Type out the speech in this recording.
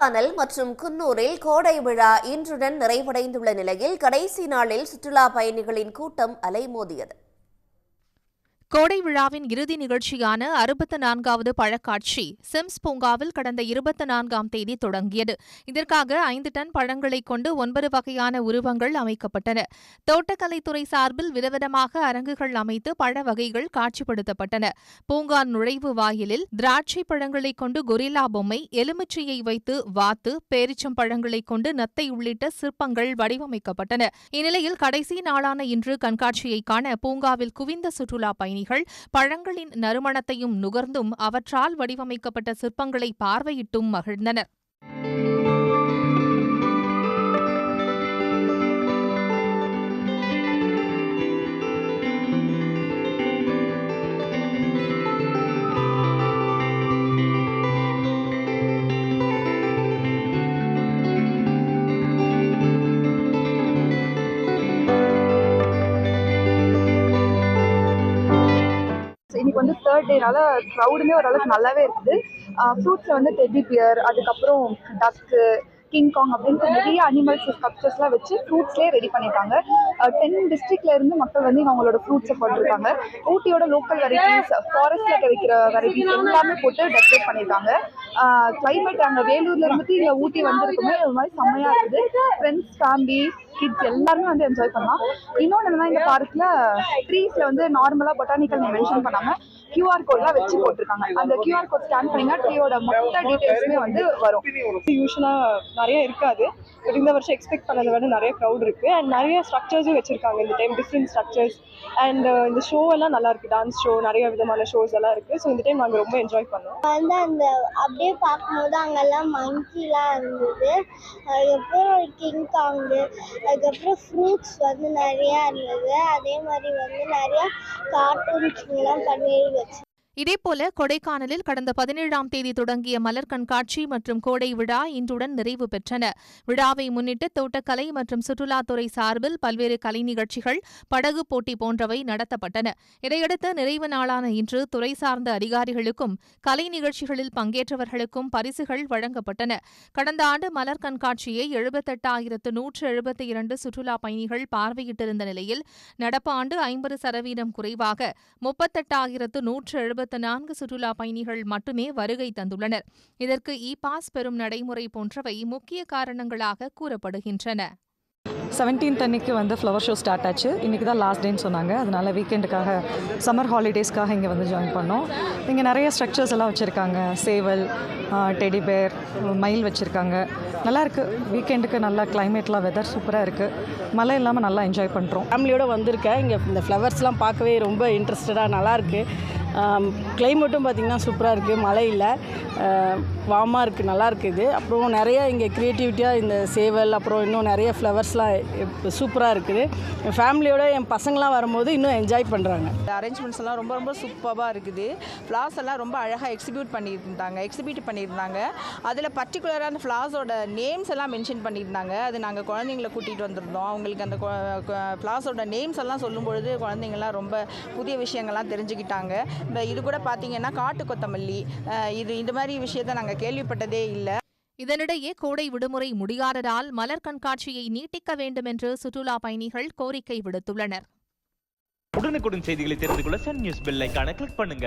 கொடைக்கானல் மற்றும் குன்னூரில் கோடை விழா இன்றுடன் நிறைவடைந்துள்ள நிலையில் கடைசி நாளில் சுற்றுலா பயணிகளின் கூட்டம் அலைமோதியது. கோடை விழாவின் இறுதி நிகழ்ச்சியான அறுபத்து நான்காவது பழக்காட்சி சிம்ஸ் பூங்காவில் கடந்த இருபத்தி நான்காம் தேதி தொடங்கியது. இதற்காக ஐந்து டன் பழங்களைக் கொண்டு ஒன்பது வகையான உருவங்கள் அமைக்கப்பட்டன. தோட்டக்கலைத்துறை சார்பில் விதவிதமாக அரங்குகள் அமைத்து பழ வகைகள் காட்சிப்படுத்தப்பட்டன. பூங்கா நுழைவு வாயிலில் திராட்சை பழங்களைக் கொண்டு கொரில்லா பொம்மை எலுமிச்சையை வைத்து வாத்து பேரிச்சம் பழங்களைக் கொண்டு நத்தை உள்ளிட்ட சிற்பங்கள் வடிவமைக்கப்பட்டன. இந்நிலையில் கடைசி நாளான இன்று கண்காட்சியை காண பூங்காவில் குவிந்த சுற்றுலா பயணிகள் பழங்களின் நறுமணத்தையும் நுகர்ந்தும் அவற்றால் வடிவமைக்கப்பட்ட சிற்பங்களை பார்வையிட்டும் மகிழ்ந்தனர். இன்னைக்கு வந்து தேர்ட் டேனால க்ரௌடுமே ஓரளவுக்கு நல்லாவே இருக்குது. ஃப்ரூட்ஸில் வந்து டெட்டி பியர் அதுக்கப்புறம் டக்கு கிங் காங் அப்படின்ட்டு நிறைய அனிமல்ஸ் ஸ்கல்ப்சர்ஸ்லாம் வச்சு ஃப்ரூட்ஸ்லேயே ரெடி பண்ணிட்டாங்க. டென் டிஸ்ட்ரிக்ட்ல இருந்து மக்கள் வந்து அவங்களோட ஃப்ரூட்ஸை போட்டிருக்காங்க. ஊட்டியோட லோக்கல் வெரைட்டிஸ் ஃபாரஸ்ட்டில் கிடைக்கிற வெரைட்டிஸ் எல்லாமே போட்டு டெக்கரேட் பண்ணியிருக்காங்க கிளைமேட் அங்கே வேலூர்ல இருந்துட்டு இங்கே ஊட்டி வந்திருக்குமே ஒரு மாதிரி செம்மையாக இருக்குது. ஃப்ரெண்ட்ஸ் ஃபேமிலி கிட்ஸ் எல்லாருமே வந்து என்ஜாய் பண்ணலாம். இன்னொன்று என்னன்னா இந்த பார்க்கில் ட்ரீஸ்ல வந்து நார்மலாக பொட்டானிக்கல் மென்ஷன் பண்ணாங்க கியூஆர் கோட்லாம் வச்சு போட்டிருக்காங்க. அந்த கியூஆர் கோட் ஸ்கேன் பண்ணீங்கன்னா ட்ரீயோட மொத்த டீட்டெயில்ஸுமே வந்து வரும். யூஸ்வலாக நிறைய இருக்காது. பட் இந்த வருஷம் எக்ஸ்பெக்ட் பண்ணதை விட நிறைய க்ரௌட் இருக்குது அண்ட் நிறைய ஸ்ட்ரக்சர்ஸும் வச்சுருக்காங்க இந்த டைம் டிஃப்ரெண்ட் ஸ்ட்ரக்சர்ஸ் அண்ட் இந்த ஷோ எல்லாம் நல்லா இருக்குது டான்ஸ் ஷோ நிறைய விதமான ஷோஸ் எல்லாம் இருக்குது ஸோ இந்த டைம் நாங்கள் ரொம்ப என்ஜாய் பண்ணோம். வந்து அந்த அப்படியே பார்க்கும்போது அங்கெல்லாம் மங்கிலாம் இருந்தது. அதுக்கப்புறம் கிங் காங்கு அதுக்கப்புறம் ஃப்ரூட்ஸ் வந்து நிறையா இருந்தது. அதே மாதிரி வந்து நிறையா கார்ட்டூன்ஸ்லாம் பண்ணி வச்சு இதேபோல கொடைக்கானலில் கடந்த பதினேழாம் தேதி தொடங்கிய மலர் கண்காட்சி மற்றும் கோடை விழா இன்றுடன் நிறைவு பெற்றன. விழாவை முன்னிட்டு தோட்டக்கலை மற்றும் சுற்றுலாத்துறை சார்பில் பல்வேறு கலை நிகழ்ச்சிகள் படகு போட்டி போன்றவை நடத்தப்பட்டன. இதையடுத்து நிறைவு நாளான இன்று துறை சார்ந்த அதிகாரிகளுக்கும் கலை நிகழ்ச்சிகளில் பங்கேற்றவர்களுக்கும் பரிசுகள் வழங்கப்பட்டன. கடந்த ஆண்டு மலர் கண்காட்சியை எழுபத்தெட்டாயிரத்து நூற்று எழுபத்தி இரண்டு சுற்றுலா பயணிகள் பார்வையிட்டிருந்த நிலையில் நடப்பு ஆண்டு ஐம்பது சதவீதம் குறைவாக முப்பத்தெட்டாயிரத்து நூற்று எழுபத்தி நான்கு சுற்றுலா பயணிகள் மட்டுமே வருகை தந்துள்ளனர். இதற்கு இ பாஸ் பெறும் நடைமுறை போன்றவை முக்கிய காரணங்களாக கூறப்படுகின்றன. செவன்டீன்த் அன்னைக்கு வந்து ஃப்ளவர் ஷோ ஸ்டார்ட் ஆச்சு. இன்றைக்கி தான் லாஸ்ட் டேன்னு சொன்னாங்க. அதனால் வீக்கெண்டுக்காக சம்மர் ஹாலிடேஸ்க்காக இங்கே வந்து ஜாயின் பண்ணோம். இங்கே நிறைய ஸ்ட்ரக்சர்ஸ் எல்லாம் வச்சுருக்காங்க. சேவல் டெடி பேர் மயில் வச்சுருக்காங்க. நல்லா இருக்குது வீக்கெண்டுக்கு நல்லா கிளைமேட்லாம் வெதர் சூப்பராக இருக்குது மழை இல்லாமல் நல்லா என்ஜாய் பண்ணுறோம் ஃபேமிலியோடு வந்திருக்கேன். இங்கே இந்த ஃப்ளவர்ஸ்லாம் பார்க்கவே ரொம்ப இன்ட்ரெஸ்டடாக நல்லாயிருக்கு கிளைமேட்டும் பார்த்திங்கன்னா சூப்பராக இருக்குது மழை இல்லை. வார்மாக இருக்குது நல்லா இருக்குது அப்புறம் நிறைய இங்கே க்ரியேட்டிவிட்டியாக இந்த சேவல் அப்புறம் இன்னும் நிறைய ஃப்ளவர்ஸ்லாம் சூப்பராக இருக்குது. என் ஃபேமிலியோட என் பசங்களாம் வரும்போது இன்னும் என்ஜாய் பண்ணுறாங்க அரேஞ்ச்மெண்ட்ஸ் எல்லாம் ரொம்ப ரொம்ப சூப்பராக இருக்குது. ஃப்ளார்ஸ் எல்லாம் ரொம்ப அழகாக எக்ஸிபியூட் பண்ணியிருந்தாங்க. எக்ஸிபியூட் பண்ணியிருந்தாங்க. அதில் பர்டிகுலராக அந்த ஃப்ளார்ஸோட நேம்ஸ் எல்லாம் மென்ஷன் பண்ணியிருந்தாங்க. அது நாங்கள் குழந்தைங்கள கூட்டிகிட்டு வந்திருந்தோம். அவங்களுக்கு அந்த ஃப்ளார்ஸோட நேம்ஸ் எல்லாம் சொல்லும்பொழுது குழந்தைங்கள்லாம் ரொம்ப புதிய விஷயங்கள்லாம் தெரிஞ்சுக்கிட்டாங்க. இந்த இது கூட பார்த்தீங்கன்னா காட்டு கொத்தமல்லி அஹ் இது இந்த மாதிரி விஷயத்த நாங்கள் கேள்விப்பட்டதே இல்லை. இதனிடையே கோடை விடுமுறை முடியாததால் மலர் கண்காட்சியை நீட்டிக்க வேண்டும் என்று சுற்றுலா பயணிகள் கோரிக்கை விடுத்துள்ளனர். உடனுக்குடன் செய்திகளை தெரிந்து கொள்ள சன் நியூஸ் பெல் ஐகானை கிளிக் பண்ணுங்க.